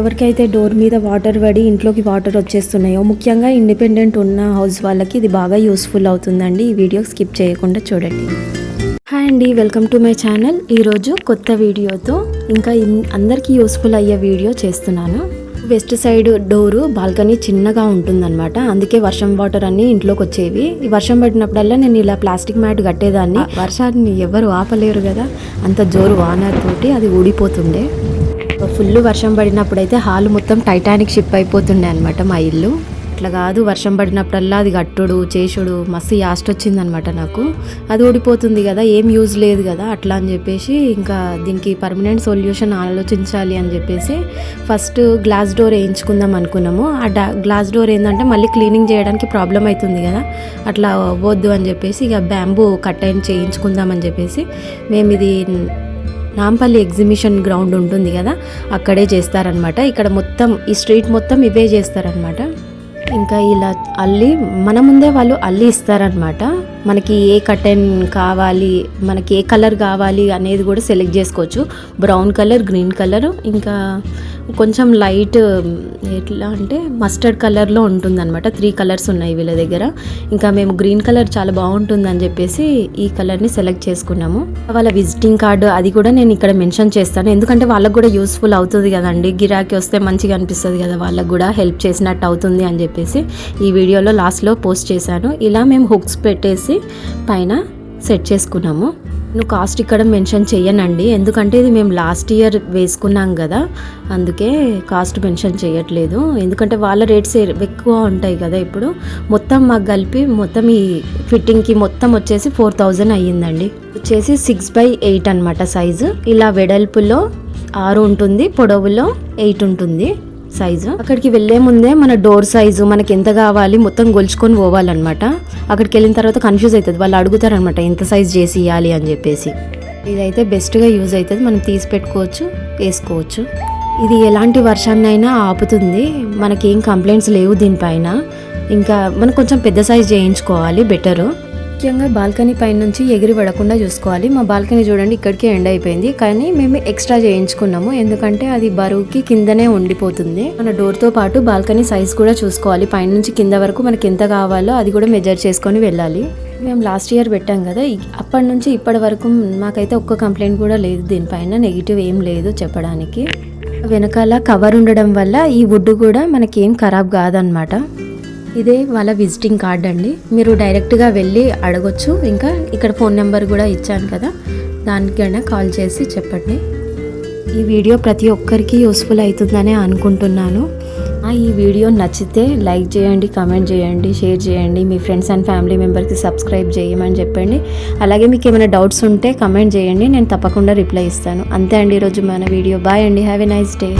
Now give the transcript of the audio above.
ఎవరికైతే డోర్ మీద వాటర్ పడి ఇంట్లోకి వాటర్ వచ్చేస్తున్నాయో ముఖ్యంగా ఇండిపెండెంట్ ఉన్న హౌస్ వాళ్ళకి ఇది బాగా యూస్ఫుల్ అవుతుందండి. ఈ వీడియో స్కిప్ చేయకుండా చూడండి. హాయ్ అండి వెల్కమ్ టు మై ఛానల్. ఈరోజు కొత్త వీడియోతో ఇంకా అందరికీ యూస్ఫుల్ అయ్యే వీడియో చేస్తున్నాను. వెస్ట్ సైడ్ డోరు బాల్కనీ చిన్నగా ఉంటుందన్నమాట. అందుకే వర్షం వాటర్ అన్ని ఇంట్లోకి వచ్చేవి. ఈ వర్షం పడినప్పుడల్లా నేను ఇలా ప్లాస్టిక్ మ్యాట్ కట్టేదాన్ని. వర్షాన్ని ఎవరు ఆపలేరు కదా. అంత జోరు వానర్ తోటి అది ఊడిపోతుండే. ఫుల్ వర్షం పడినప్పుడైతే హాల్ మొత్తం టైటానిక్ షిప్ అయిపోతుండే అనమాట మా ఇల్లు. అట్లా కాదు వర్షం పడినప్పుడల్లా అది కట్టుడు చేసుడు మస్తు యాస్ట్ వచ్చిందనమాట నాకు. అది ఊడిపోతుంది కదా ఏం యూజ్ లేదు కదా అట్లా అని చెప్పేసి ఇంకా దీనికి పర్మనెంట్ సొల్యూషన్ ఆలోచించాలి అని చెప్పేసి ఫస్ట్ గ్లాస్ డోర్ వేయించుకుందాం అనుకున్నాము. ఆ డా గ్లాస్ డోర్ ఏంటంటే మళ్ళీ క్లీనింగ్ చేయడానికి ప్రాబ్లం అవుతుంది కదా అట్లా అవ్వద్దు అని చెప్పేసి ఇక బ్యాంబూ కట్టైన్ చేయించుకుందాం అని చెప్పేసి మేము ఇది నాంపల్లి ఎగ్జిబిషన్ గ్రౌండ్ ఉంటుంది కదా అక్కడే చేస్తారనమాట ఇక్కడ మొత్తం ఈ స్ట్రీట్ మొత్తం ఇవే చేస్తారనమాట ఇంకా ఇలా అల్లి మన ముందే వాళ్ళు అల్లి ఇస్తారనమాట మనకి ఏ కటన్ కావాలి మనకి ఏ కలర్ కావాలి అనేది కూడా సెలెక్ట్ చేసుకోవచ్చు. బ్రౌన్ కలర్ గ్రీన్ కలర్ ఇంకా కొంచెం లైట్ ఎట్లా అంటే మస్టర్డ్ కలర్లో ఉంటుందన్నమాట. త్రీ కలర్స్ ఉన్నాయి వీళ్ళ దగ్గర. ఇంకా మేము గ్రీన్ కలర్ చాలా బాగుంటుందని చెప్పేసి ఈ కలర్ని సెలెక్ట్ చేసుకున్నాము. వాళ్ళ విజిటింగ్ కార్డు అది కూడా నేను ఇక్కడ మెన్షన్ చేస్తాను. ఎందుకంటే వాళ్ళకు కూడా యూస్ఫుల్ అవుతుంది కదండి. గిరాకీ వస్తే మంచిగా అనిపిస్తుంది కదా వాళ్ళకు కూడా హెల్ప్ చేసినట్టు అవుతుంది అని చెప్పేసి ఈ వీడియోలో లాస్ట్లో పోస్ట్ చేశాను. ఇలా మేము హుక్స్ పెట్టేసి పైన సెట్ చేసుకున్నాము. నువ్వు కాస్ట్ ఇక్కడ మెన్షన్ చేయనండి ఎందుకంటే ఇది మేము లాస్ట్ ఇయర్ వేసుకున్నాం కదా అందుకే కాస్ట్ మెన్షన్ చేయట్లేదు ఎందుకంటే వాళ్ళ రేట్స్ ఎక్కువ ఉంటాయి కదా ఇప్పుడు. మొత్తం మాకు కలిపి మొత్తం ఈ ఫిట్టింగ్కి మొత్తం వచ్చేసి ఫోర్ థౌజండ్ అయ్యిందండి. వచ్చేసి సిక్స్ బై ఎయిట్ అనమాట సైజు. ఇలా వెడల్పులో ఆరు ఉంటుంది పొడవులో ఎయిట్ ఉంటుంది. సైజు అక్కడికి వెళ్ళే ముందే మన డోర్ సైజు మనకి ఎంత కావాలి మొత్తం గొలుచుకొని పోవాలన్నమాట. అక్కడికి వెళ్ళిన తర్వాత కన్ఫ్యూజ్ అవుతుంది. వాళ్ళు అడుగుతారనమాట ఎంత సైజ్ చేసి ఇవ్వాలి అని చెప్పేసి. ఇదైతే బెస్ట్గా యూజ్ అవుతుంది. మనం తీసి పెట్టుకోవచ్చు వేసుకోవచ్చు. ఇది ఎలాంటి వర్షాన్నైనా ఆపుతుంది. మనకి ఏం కంప్లైంట్స్ లేవు దీనిపైన. ఇంకా మనం కొంచెం పెద్ద సైజ్ చేయించుకోవాలి బెటరు ముఖ్యంగా బాల్కనీ పైన నుంచి ఎగిరి పడకుండా చూసుకోవాలి. మా బాల్కనీ చూడండి ఇక్కడికే ఎండ్ అయిపోయింది. కానీ మేము ఎక్స్ట్రా చేయించుకున్నాము. ఎందుకంటే అది బరువుకి కిందనే ఉండిపోతుంది. మన డోర్తో పాటు బాల్కనీ సైజ్ కూడా చూసుకోవాలి. పైన నుంచి కింద వరకు మనకి ఎంత కావాలో అది కూడా మెజర్ చేసుకొని వెళ్ళాలి. మేము లాస్ట్ ఇయర్ పెట్టాం కదా. అప్పటి నుంచి ఇప్పటి వరకు మాకైతే ఒక్క కంప్లైంట్ కూడా లేదు. దీనిపైన నెగిటివ్ ఏం లేదు చెప్పడానికి. వెనకాల కవర్ ఉండడం వల్ల ఈ వుడ్ కూడా మనకేం ఖరాబ్ కాదనమాట ఇదే వాళ్ళ విజిటింగ్ కార్డ్ అండి. మీరు డైరెక్ట్గా వెళ్ళి అడగొచ్చు. ఇంకా ఇక్కడ ఫోన్ నెంబర్ కూడా ఇచ్చాను కదా. దానికైనా కాల్ చేసి చెప్పండి. ఈ వీడియో ప్రతి ఒక్కరికి యూస్ఫుల్ అవుతుందనే అనుకుంటున్నాను. ఈ వీడియో నచ్చితే లైక్ చేయండి కమెంట్ చేయండి షేర్ చేయండి. మీ ఫ్రెండ్స్ అండ్ ఫ్యామిలీ మెంబర్కి సబ్స్క్రైబ్ చేయమని చెప్పండి. అలాగే మీకు ఏమైనా డౌట్స్ ఉంటే కమెంట్ చేయండి. నేను తప్పకుండా రిప్లై ఇస్తాను. అంతే అండి ఈరోజు మన వీడియో. బాయ్ అండి. Have a nice day